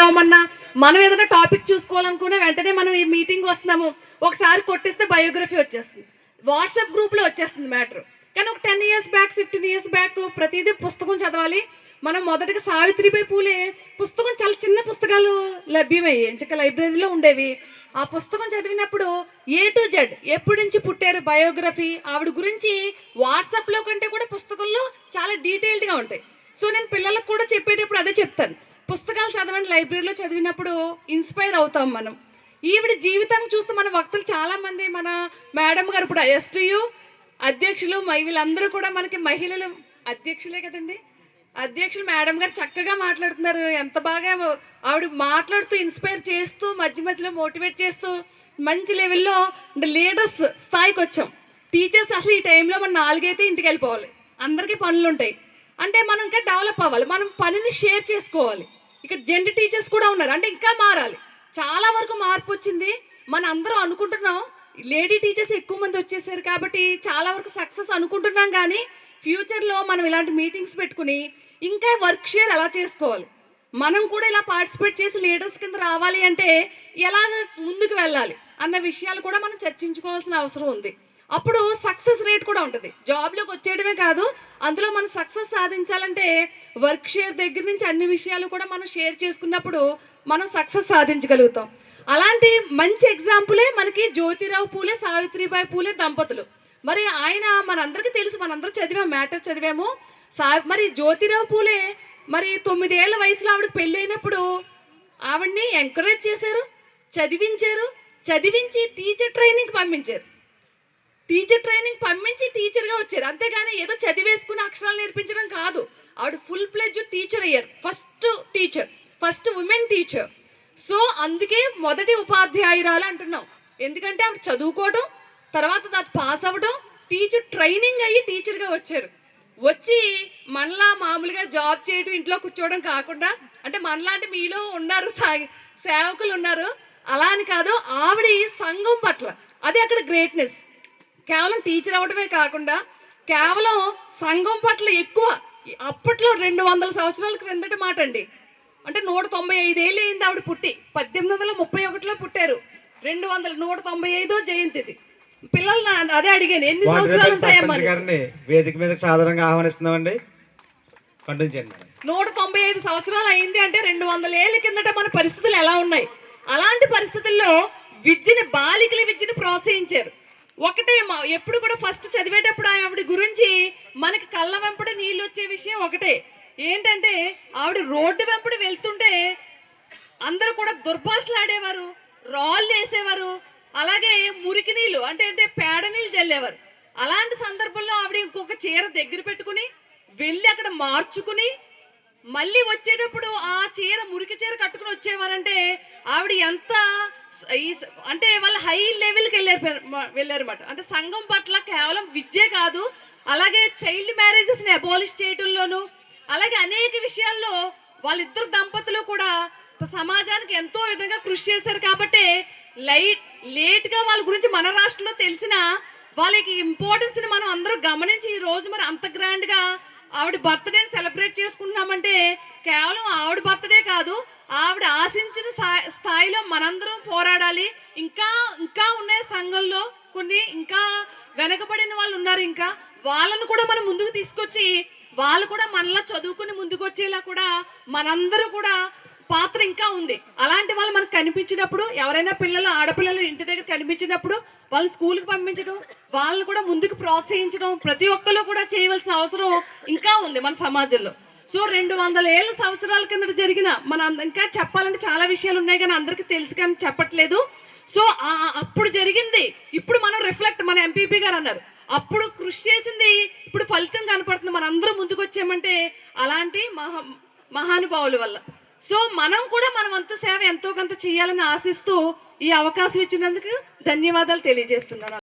రావమన్నా మనం ఏదైనా టాపిక్ చూసుకోవాలనుకున్న వెంటనే మనం ఈ మీటింగ్ వస్తున్నాము. ఒకసారి కొట్టిస్తే బయోగ్రఫీ వచ్చేస్తుంది. వాట్సాప్ గ్రూప్లో వచ్చేస్తుంది మ్యాటర్ కానీ ఒక ten years back fifteen years back ప్రతిదీ పుస్తకం చదవాలి. మనం మొదటగా సావిత్రిబాయి పూలే పుస్తకం చాలా చిన్న పుస్తకాలు లభ్యమయ్యాయి. ఇంచక లైబ్రరీలో ఉండేవి. ఆ పుస్తకం చదివినప్పుడు ఏ టు జెడ్ ఎప్పటి నుంచి పుట్టారు బయోగ్రఫీ ఆవిడ గురించి వాట్సాప్లో కంటే కూడా పుస్తకంలో చాలా డీటెయిల్డ్గా ఉంటాయి. సో నేను పిల్లలకు కూడా చెప్పేటప్పుడు అదే చెప్తాను. పుస్తకాలు చదవండి లైబ్రరీలో చదివినప్పుడు ఇన్స్పైర్ అవుతాం మనం. ఈవిడ జీవితం చూస్తే మన వక్తలు చాలామంది మన మేడం గారు ఇప్పుడు ఎస్టీయు అధ్యక్షులు మై వీళ్ళందరూ కూడా మనకి మహిళలు అధ్యక్షులే కదండి. అధ్యక్షులు మేడం గారు చక్కగా మాట్లాడుతున్నారు. ఎంత బాగా ఆవిడ మాట్లాడుతూ ఇన్స్పైర్ చేస్తూ మధ్య మధ్యలో మోటివేట్ చేస్తూ మంచి లెవెల్లో లీడర్స్ స్థాయికి వచ్చాం. టీచర్స్ అసలు ఈ టైంలో మనం నాలుగైతే ఇంటికి వెళ్ళిపోవాలి. అందరికీ పనులు ఉంటాయి అంటే మనం ఇంకా డెవలప్ అవ్వాలి. మనం పనిని షేర్ చేసుకోవాలి. ఇక్కడ జెంట్ టీచర్స్ కూడా ఉన్నారు. అంటే ఇంకా మారాలి. చాలా వరకు మార్పు వచ్చింది. మన అందరం అనుకుంటున్నాం. లేడీ టీచర్స్ ఎక్కువ మంది వచ్చేసారు కాబట్టి చాలా వరకు సక్సెస్ అనుకుంటున్నాం కానీ ఫ్యూచర్లో మనం ఇలాంటి మీటింగ్స్ పెట్టుకుని ఇంకా వర్క్ షేర్ ఎలా చేసుకోవాలి? మనం కూడా ఇలా పార్టిసిపేట్ చేసి లీడర్స్ కింద రావాలి అంటే ఎలా ముందుకు వెళ్ళాలి? అన్న విషయాలు కూడా మనం చర్చించుకోవాల్సిన అవసరం ఉంది. అప్పుడు సక్సెస్ రేట్ కూడా ఉంటుంది. జాబ్లోకి వచ్చేయడమే కాదు అందులో మనం సక్సెస్ సాధించాలంటే వర్క్ షేర్ దగ్గర నుంచి అన్ని విషయాలు కూడా మనం షేర్ చేసుకున్నప్పుడు మనం సక్సెస్ సాధించగలుగుతాం. అలాంటి మంచి ఎగ్జాంపులే మనకి జ్యోతిరావు పూలే సావిత్రిబాయి పూలే దంపతులు. మరి ఆయన మనందరికీ తెలుసు మనందరూ చదివాం మ్యాటర్ చదివాము. సా మరి జ్యోతిరావు పూలే మరి తొమ్మిదేళ్ళ వయసులో ఆవిడ పెళ్ళైనప్పుడు ఆవిడ్ని ఎంకరేజ్ చేశారు చదివించారు చదివించి టీచర్ ట్రైనింగ్కి పంపించారు. టీచర్ ట్రైనింగ్ పంపించి టీచర్గా వచ్చారు. అంతేగాని ఏదో చదివేసుకుని అక్షరాలు నేర్పించడం కాదు. ఆవిడ ఫుల్ ప్లెజ్ టీచర్ అయ్యారు. First teacher first women teacher so అందుకే మొదటి ఉపాధ్యాయురాలు అంటున్నాం. ఎందుకంటే ఆవిడ చదువుకోవడం తర్వాత దాని పాస్ అవ్వడం టీచర్ ట్రైనింగ్ అయ్యి టీచర్గా వచ్చారు. వచ్చి మనలా మామూలుగా జాబ్ చేయడం ఇంట్లో కూర్చోవడం కాకుండా అంటే మనలాంటి మీలో ఉన్నారు సా- సేవకులు ఉన్నారు. అలా అని కాదు ఆవిడ సంఘం పట్ల. అదే అక్కడ గ్రేట్నెస్ కేవలం టీచర్ అవడమే కాకుండా కేవలం సంఘం పట్ల ఎక్కువ అప్పట్లో రెండు వందల సంవత్సరాల క్రిందట మాట అండి. అంటే నూట తొంభై ఐదేళ్ళు అయింది ఆవిడ పుట్టి. పద్దెనిమిది వందల ముప్పై ఒకటిలో పుట్టారు. రెండు వందల నూట తొంభై ఐదో జయంతిది. పిల్లలు అదే అడిగాను ఎన్ని సంవత్సరాలు ఉంటాయమ్మా వేదిక మీద సాధారణంగా ఆహ్వానిస్తున్నామండి. నూట తొంభై ఐదు సంవత్సరాలు అయింది అంటే రెండు వందల ఏళ్ళ కిందట మన పరిస్థితులు ఎలా ఉన్నాయి? అలాంటి పరిస్థితుల్లో విద్యని బాలికల విద్యని ప్రోత్సహించారు. ఒకటే మా ఎప్పుడు కూడా ఫస్ట్ చదివేటప్పుడు ఆవిడ గురించి మనకి కళ్ళ వెంపడ నీళ్ళు వచ్చే విషయం ఒకటే. ఏంటంటే ఆవిడ రోడ్డు వెంపడి వెళ్తుంటే అందరూ కూడా దుర్భాషలాడేవారు రాళ్ళు వేసేవారు అలాగే మురికి నీళ్ళు అంటే అంటే పేడ నీళ్ళు చల్లేవారు అలాంటి సందర్భంలో ఆవిడ ఇంకొక చీర దగ్గర పెట్టుకుని వెళ్ళి అక్కడ మార్చుకుని మళ్ళీ వచ్చేటప్పుడు ఆ చీర మురికి చీర కట్టుకుని వచ్చేవారంటే ఆవిడ ఎంత ఈ స- అంటే వాళ్ళు హై లెవెల్కి వెళ్ళారు వెళ్ళారన్నమాట. అంటే సంఘం పట్ల కేవలం విద్యే కాదు అలాగే చైల్డ్ మ్యారేజెస్ని అబాలిష్ చేయడంలోనూ అలాగే అనేక విషయాల్లో వాళ్ళిద్దరు దంపతులు కూడా సమాజానికి ఎంతో విధంగా కృషి చేశారు కాబట్టి లైట్ లేట్గా వాళ్ళ గురించి మన రాష్ట్రంలో తెలిసిన వాళ్ళకి ఇంపార్టెన్స్ని మనం అందరూ గమనించి ఈ రోజు మరి అంత గ్రాండ్గా ఆవిడ బర్త్డేని సెలబ్రేట్ చేసుకుంటున్నామంటే కేవలం ఆవిడ బర్త్డే కాదు ఆవిడ ఆశించిన స్థాయి- స్థాయిలో మనందరం పోరాడాలి. ఇంకా ఇంకా ఉన్నాయి సంఘంలో కొన్ని ఇంకా వెనకబడిన వాళ్ళు ఉన్నారు ఇంకా. వాళ్ళను కూడా మనం ముందుకు తీసుకొచ్చి వాళ్ళు కూడా మనలా చదువుకుని ముందుకు వచ్చేలా కూడా మనందరూ కూడా పాత్ర ఇంకా ఉంది. అలాంటి వాళ్ళు మనకు కనిపించినప్పుడు ఎవరైనా పిల్లలు ఆడపిల్లలు ఇంటి దగ్గర కనిపించినప్పుడు వాళ్ళు స్కూల్కి పంపించడం వాళ్ళని కూడా ముందుకు ప్రోత్సహించడం ప్రతి ఒక్కరు కూడా చేయవలసిన అవసరం ఇంకా ఉంది మన సమాజంలో. సో రెండు వందల ఏళ్ళ సంవత్సరాల కిందట జరిగిన మన ఇంకా చెప్పాలంటే చాలా విషయాలు ఉన్నాయి కానీ అందరికీ తెలుసు కానీ చెప్పట్లేదు. సో అప్పుడు జరిగింది. ఇప్పుడు మనం రిఫ్లెక్ట్ మన ఎంపీపీ గారు అన్నారు. అప్పుడు కృషి చేసింది ఇప్పుడు ఫలితం కనపడుతుంది. మన అందరం ముందుకు వచ్చామంటే అలాంటి మహా మహానుభావుల వల్ల. సో మనం కూడా మన వంతు సేవ ఎంతో కొంత చేయాలని ఆశిస్తూ ఈ అవకాశం ఇచ్చినందుకు ధన్యవాదాలు తెలియజేస్తున్నాను.